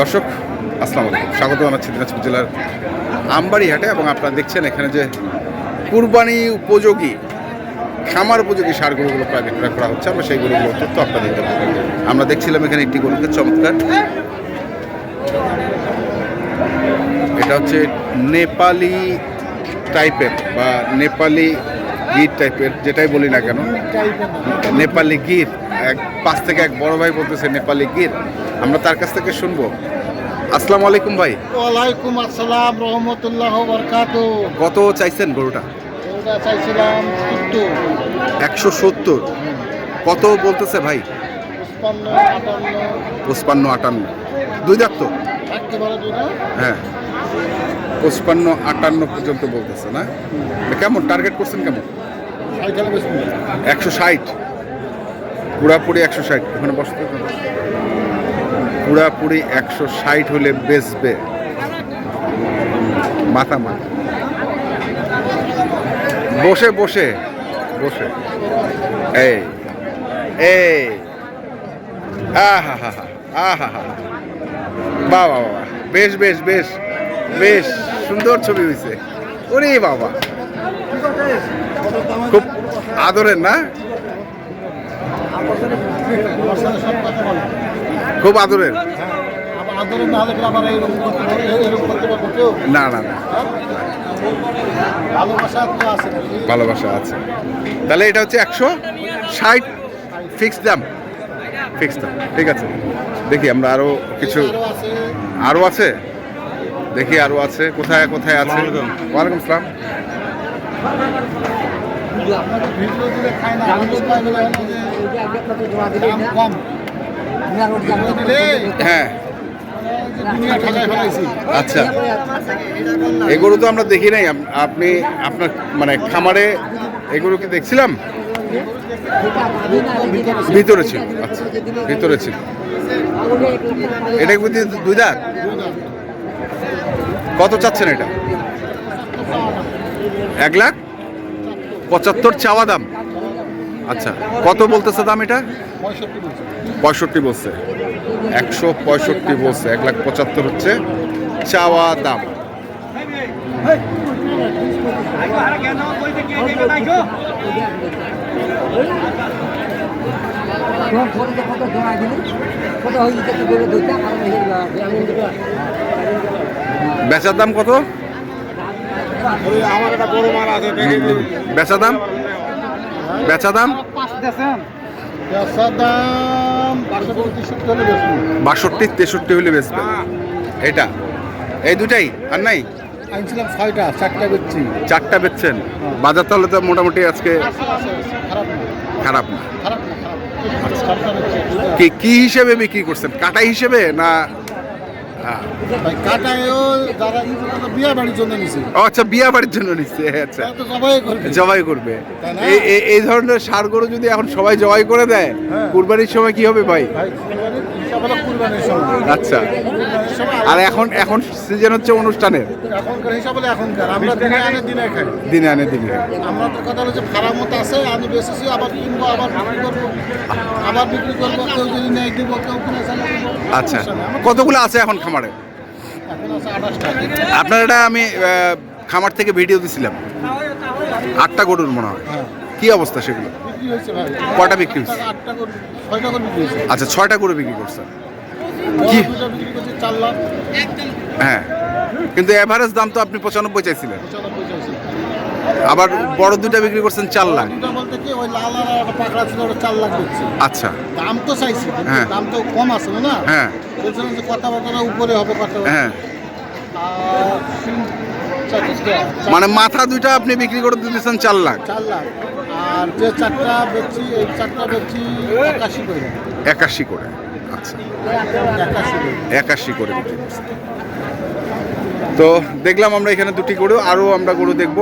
দর্শক, আসসালামু আলাইকুম। স্বাগত জানাচ্ছি দিনাজপুর জেলার আমবাড়ি হাটে এবং আপনারা দেখছেন এখানে যে কুরবানি উপযোগী, খামার উপযোগী সার গরুগুলো প্রায় বিক্রয় করা হচ্ছে। আমরা সেই গরুগুলোর তথ্য আপনাদের দেবো। আমরা দেখছিলাম এখানে একটি গরুকে চমৎকার। এটা হচ্ছে নেপালি টাইপের বা নেপালি গির টাইপের, যেটাই বলি না কেন, নেপালি গির। এক পাশ থেকে এক বড় ভাই বলতেছে নেপালি গির আমরা তার কাছ থেকে শুনব। আসসালামু আলাইকুম ভাই। ওয়ালাইকুম আসসালাম রহমতুল্লাহ বরকাত। কত চাইছেন গরুটা? চাইছিলাম একশো সত্তর। কত বলতেছে ভাই? পুষ্পান্ন আটান্ন। পঁচপান্ন আটান্ন। দুই দাঁত তো? হ্যাঁ। পঁচপান্ন আটান্ন পর্যন্ত বলতেছে না? কেমন? টার্গেট করছেন কেমন? একশো ষাট। পুরাপুরি একশো ষাট, ওখানে বসতে। পুরাপুরি একশো ষাট হলে বেচবে। মাথা মাথা। বসে বসে বসে। এই এই। আহা হা হা হা বাবা বেশ বেশ বেশ বেশ সুন্দর ছবি হয়েছে ওরে বাবা। খুব আদরের না? খুব আদরের। না না ভালোবাসা আছে। তাহলে এটা হচ্ছে একশো ষাট ফিক্স দাম। ফিক্স দাম ঠিক আছে। দেখি আমরা আরও কিছু আরও আছে? দেখি আরও আছে। কোথায় কোথায় আছে? ওয়ালাইকুম। আসসালাম আপনাদের ভিডিও দিলে খায় না। হ্যাঁ। আচ্ছা। এগুলো তো আমরা দেখি নাই। আপনি আপনার মানে খামারে এগুলো কি দেখছিলাম? ভিতরে ছিল। আচ্ছা ভিতরে ছিল। এটা কি দুই- দাঁত? কত চাচ্ছেন এটা? এক লাখ? পঁচাত্তর চাওয়া দাম। আচ্ছা কত বলতেছে দাম এটা? পঁয়ষট্টি বলছে। একশো পঁয়ষট্টি বলছে এক লাখ পঁচাত্তর হচ্ছে চাওয়া দাম। বেচার দাম কত? আমার একটা বড় মাল আছে বেচা দাম? বেচা দাম? বাষট্টি তেষট্টি হলে বেচবে। এটা এই দুটাই আর নাই? আনছিলাম ছয়টা চারটা বেচছি চারটা বেচছেন? বাজার তাহলে তো মোটামুটি আজকে খারাপ না? খারাপ বেচছি কি কি হিসেবে বিক্রি করছেন? কাটা হিসেবে না আচ্ছা বিয়া বাড়ির জন্য নিচ্ছে আচ্ছা সবাই করবে। জবাই করবে। এই ধরনের সার গরু যদি এখন সবাই জবাই করে দেয় হ্যাঁ। কুরবানির সময় কি হবে ভাই? আচ্ছা। আর এখন এখন সিজন হচ্ছে অনুষ্ঠানের? এখনকার হিসাব হলে এখনকার। আমরা দিনে আনে দিনে খাই। দিনে আনে দিনে আমরা তো কথা হলো যে ফার্ম মতো আছে আমি আবার কিনবো আবার বিক্রি করব। আবার বিক্রি করব কেউ যদি নেই দিব কেউ কিনে আচ্ছা কতগুলো আছে এখন খামারে? আপনার এটা আমি খামার থেকে ভিডিও দিছিলাম। আটটা গরুর মনে হয়। হ্যাঁ। কি অবস্থা সেগুলো? কটা বিক্রি হয়েছে? হয়েছে। আচ্ছা ছয়টা গরু বিক্রি করছেন। কি? করছে চার হ্যাঁ। কিন্তু এভারেজ দাম তো আপনি পঁচানব্বই চাইছিলেন। আবার বড় দুটা বিক্রি করছেন চার লাখ। বলতে কি ওই লাল আর একটা পাকড়া ছিল ওটা চার লাখ দিচ্ছে। আচ্ছা। দাম তো চাইছি হ্যাঁ। দাম তো কম আছে না। হ্যাঁ। বলছিলাম যে কথাবার্তা উপরে হবে কথা হ্যাঁ। মানে মাথা দুইটা আপনি বিক্রি করে দিতেছেন চার লাখ। চার লাখ। আর যে চারটা বেচছি এই চারটা বেচছি একাশি করে। একাশি করে। আচ্ছা। একাশি করে। তো দেখলাম আমরা এখানে দুটি গরু আরও আমরা গরু দেখব।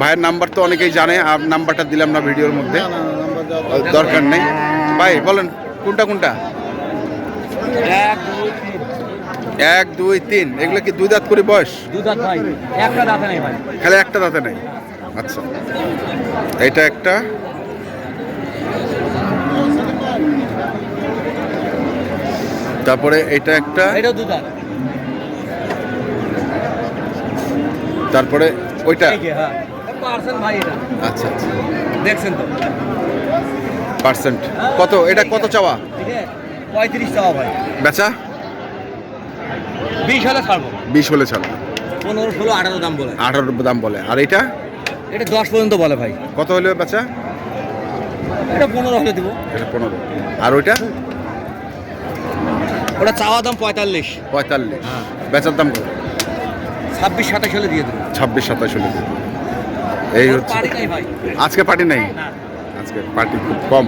ভাইয়ের নাম্বার তো অনেকেই জানে আর নাম্বারটা দিলাম না ভিডিওর মধ্যে। দরকার নেই। ভাই বলেন কোনটা কোনটা? এক দুই তিন। এক দুই তিন। এগুলো কি দুই দাঁত করে বয়স? দাঁত ভাই। একটা দাঁতে নেই ভাই। খালি একটা দাঁতে নেই? আচ্ছা। এটা একটা। তারপরে এটা একটা। তারপরে ওইটা? হ্যাঁ। পার্সেন্ট ভাই আচ্ছা আচ্ছা। দেখছেন তো? পার্সেন্ট। কত? এটা কত চাওয়া? পঁয়ত্রিশ টাকা ভাই। বেচা? বিশ হলে ছাড়বো। বিশ হলে ছাড়ো পনেরো ষোলো আঠারো দাম বলে। আঠারো দাম বলে। আর এটা? এটা দশ পর্যন্ত বলে ভাই। কত হলে বেচা? এটা পনেরো হলে দেবো। এটা পনেরো। আর ওইটা? ওটা চাওয়া দাম পঁয়তাল্লিশ। পঁয়তাল্লিশ। হ্যাঁ। বেচার দাম কত? ছাব্বিশ সাতাশ হলে দিয়ে দেবো। ছাব্বিশ সাতাশ হলে দেবে। এই হচ্ছে আজকে পার্টি নেই? আজকে পার্টি খুব কম।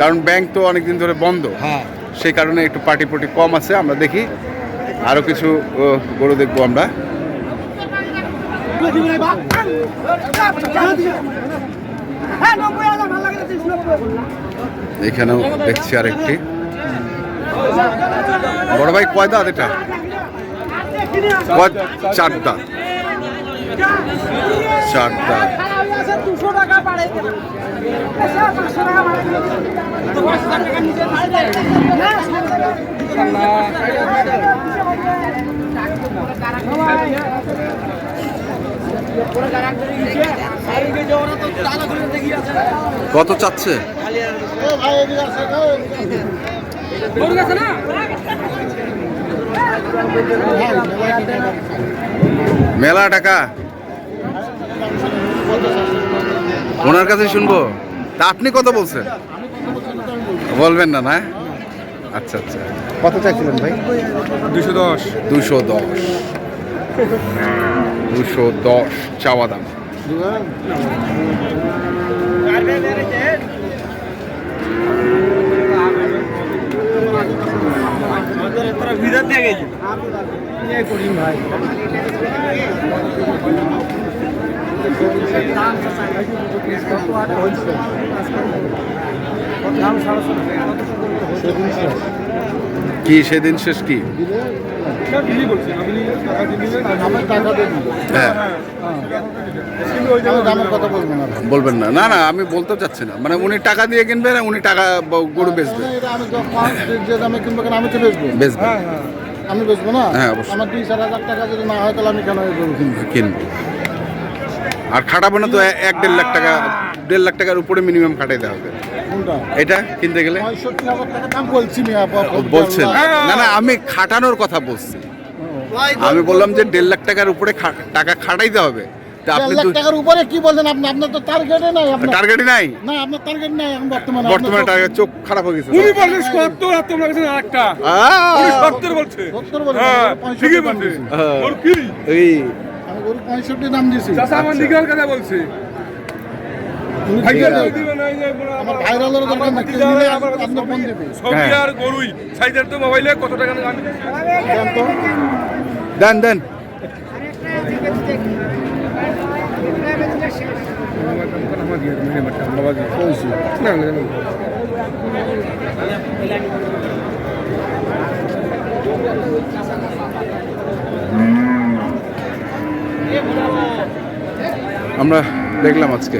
কারণ ব্যাংক তো অনেকদিন ধরে বন্ধ। হ্যাঁ। সেই কারণে একটু পার্টি পটি কম আছে। আমরা দেখি। আরও কিছু গরু দেখব আমরা। এখানেও দেখছি আরেকটি। বড় ভাই কয় দাঁত এটা? কয় চার দাঁত চার দাঁত দুশো টাকা বাড়াই দিলাম পাঁচশো টাকা বাড়াই দিলাম পাঁচ হাজার টাকা নিচে কত চাচ্ছে মেলা টাকা। ওনার কাছে শুনব। তা আপনি কত বলছেন? বলবেন না না? আচ্ছা আচ্ছা। কত চাইছিলেন ভাই? দুশো দশ। দুশো দশ। দুশো দশ চাওয়া দাম। কি সেদিন শেষ কি। হ্যাঁ। দামের কথা বলব না বলবেন না। না না আমি বলতে চাচ্ছি না। মানে উনি টাকা দিয়ে কিনবেন উনি টাকা গরু বেচবে। আমি যে দামে কিনবো কেন আমি তো বেচবো। বেচবেন আমি বেচবো না? হ্যাঁ, অবশ্যই। আমার দুই চার হাজার টাকা যদি না হয় তাহলে আমি কেন গরু কিনবো? কিনবো। আর খাটাবো না তো এক দেড় লাখ টাকা দেড় লাখ টাকার উপরে মিনিমাম খাটাইতে হবে। এটা কিনতে গেলে। বলছেন? না না আমি খাটানোর কথা বলছি। আমি বললাম যে দেড় লাখ টাকার উপরে টাকা খাটাইতে হবে। টাকার উপরে কি আপনি? আপনার তো নাই আপনার টার্গেটই নাই? না আপনার টার্গেট নাই এখন বর্তমানে। বর্তমানে আপনার টার্গেট চোখ খারাপ হয়ে গেছে। উনি আর তোমরা উনি বলছে। হ্যাঁ ঠিকই। ওর কি? এই। আমি দিয়েছি আমার। কথা। দেন দেন। আমরা দেখলাম আজকে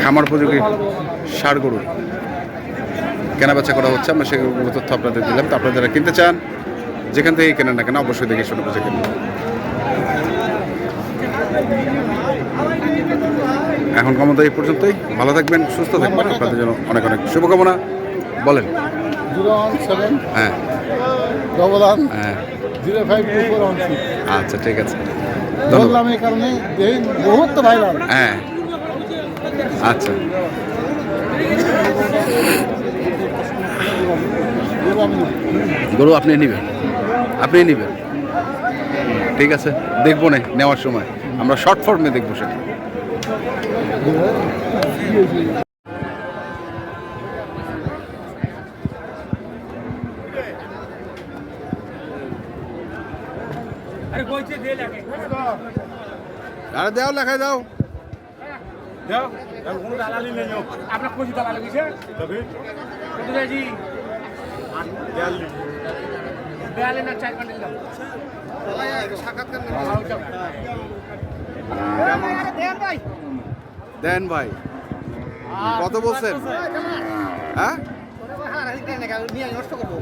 খামার উপযোগী সার গরু। কেনা বেচা করা হচ্ছে, আমরা সেগুলো তথ্য আপনাদের দিলাম। তো আপনারা যারা কিনতে চান, যেখান থেকে কেনেন না কেন, অবশ্যই দেখে শুনে বুঝে কিনবেন এখন ক্ষমতা এই পর্যন্তই। ভালো থাকবেন সুস্থ থাকবেন। আপনাদের জন্য অনেক অনেক শুভকামনা। বলেন। হ্যাঁ। হ্যাঁ। আচ্ছা ঠিক আছে। ধন্যবাদ। এই কারণে বহুত ভাইরাল। হ্যাঁ। আচ্ছা। গরু গরু আপনি নেবেন। আপনি নেবেন। ঠিক আছে। দেখব না নেওয়ার সময়। আমরা শর্ট ফর্মে দেখব সেটা। আরে কইছে দে লাগে আরে দাও লেখায় দাও। আপনার কত যাইছি বেয়ালে না চার দাও দেন ভাই। কত বলছেন? হ্যাঁ। করব।